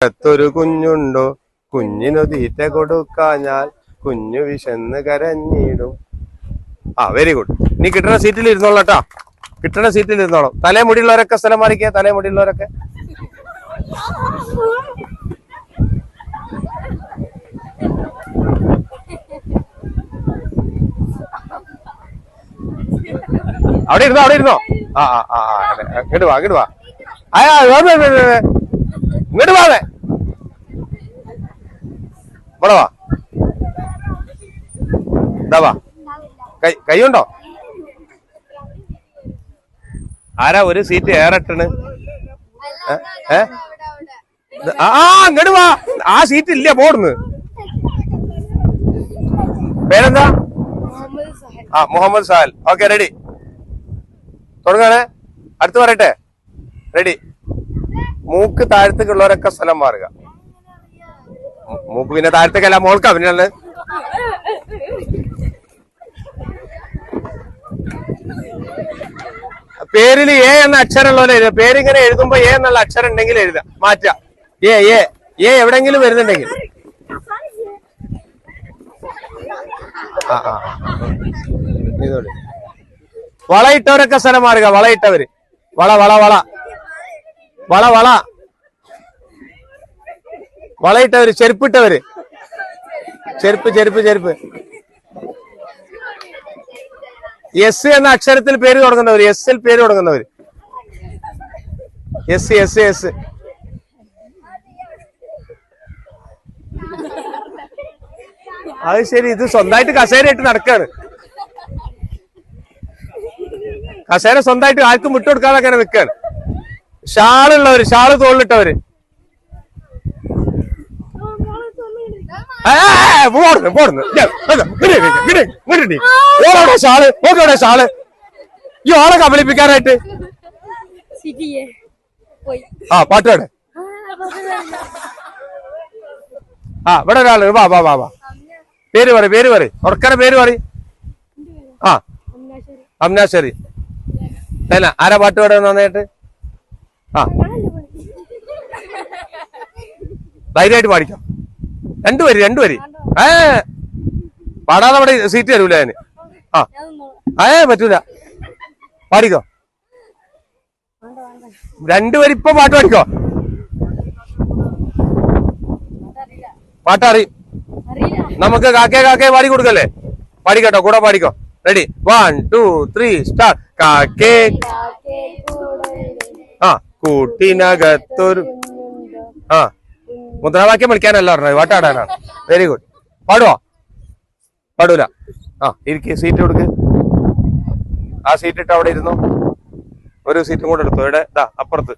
അകത്തൊരു കുഞ്ഞുണ്ടോ കുഞ്ഞിനു തീറ്റ കൊടുക്കാഞ്ഞാൽ കുഞ്ഞു വിശന്ന് കരഞ്ഞിടും ആ വെരി ഗുഡ് നീ കിട്ടണ സീറ്റിൽ ഇരുന്നോളൂ കേട്ടോ കിട്ടണ സീറ്റിൽ ഇരുന്നോളൂ തലേ മുടിയുള്ളവരൊക്കെ സ്ഥലം മാറിക്കുക തലേ മുടിയുള്ളവരൊക്കെ അവിടെ ഇരുന്നോ അവിടെ ഇരുന്നോ ആ ആ ആ. ഇങ്ങോട്ട് വാ ഇങ്ങോട്ട് വാ ആ. ഇങ്ങോട്ട് വാവേ ഇവിടെ വാ. ഇതാ വാ. കൈ കൈയുണ്ടോ? ആരാ ഒരു സീറ്റ് ഏറട്ടണ്? ഏ? ആ ഇങ്ങോട്ട് വാ. ആ സീറ്റ് ഇല്ല പോടുന്ന് പേരെന്താ? ആ മുഹമ്മദ് സാൽ ഓക്കെ റെഡി തുടങ്ങാണ്. അടുത്ത് പറയട്ടെ. റെഡി മൂക്ക് താഴത്തേക്കുള്ളവരൊക്കെ സ്ഥലം മാറുക. മൂക്ക് പിന്നെ താഴത്തേക്കല്ല മോൾക്കാ പിന്നെ. പേരിൽ എ എന്ന അക്ഷരം ഉള്ളവരെ എഴുതുക. പേരിങ്ങനെ എഴുതുമ്പോ എ എന്നുള്ള അക്ഷരം ഉണ്ടെങ്കിൽ എഴുതുക. മാറ്റുക. എ എ എ എവിടെങ്കിലും വരുന്നുണ്ടെങ്കിൽ. വളയിട്ടവരൊക്കെ സ്ഥലം മാറുക. വളയിട്ടവര് വള വള വള. വള വള. വളയിട്ടവര് ചെരുപ്പിട്ടവര്. ചെരുപ്പ് ചെരുപ്പ് ചെരുപ്പ്. എസ് എന്ന അക്ഷരത്തിൽ പേര് തുടങ്ങുന്നവര് എസിൽ പേര് തുടങ്ങുന്നവര്. എസ് എസ് എസ് അത് ശരി ഇത് സ്വന്തമായിട്ട് കസേര ഇട്ട് നടക്കാണ്. കസേര സ്വന്തമായിട്ട് ആർക്കും വിട്ടുകൊടുക്കാതെ അങ്ങനെ നിൽക്കാണ് ഷാളുള്ളവര് ഷാൾ തോളിലിട്ടവര്. പോടുന്നു പോടുന്നു ഷാൾ ഓക്കെവിടെ ഷാൾ. ഈ ഓളെ കബളിപ്പിക്കാനായിട്ട്. ആ പാട്ടോടെ ആ ഇവിടെ ഒരാൾ വാ വാ വാ വാ. പേര് പറ പേര് പറ ഉറക്കര പേര് പറ ആ. അമ്നാശ്ശേരി അല്ല ആരാ പാട്ട് പാടുക നന്നായിട്ട്? ആ. ധൈര്യമായിട്ട് പാടിക്കാം. രണ്ടു വരി ഏ. പാടാതെ അവിടെ സീറ്റ് തരൂല അതിന്. ആ. ഏ പറ്റൂല. പാടിക്കോ. രണ്ടു വരി ഇപ്പൊ പാട്ട് പാടിക്കോ. പാട്ടറി. നമുക്ക് കാക്കേ കാക്കേ പാടി കൊടുക്കല്ലേ? പാടിക്കട്ടോ കൂടെ പാടിക്കോ. Ready one two three star കാക്കേ ആ. കൂട്ടിനകത്തൊരു ആ. മുദ്രാവാക്യം വിളിക്കാനല്ല പറഞ്ഞത്. പാട്ടാടാനാണ് വെരി ഗുഡ് പാടുവോ? പാടൂല. ആ ഇരിക്ക്. സീറ്റ് കൊടുക്ക് ആ സീറ്റ് ഇട്ട് അവിടെ ഇരുന്നു. ഒരു സീറ്റും കൂടെ എടുത്തു. ഇവിടെ ഇതാ അപ്പുറത്ത്.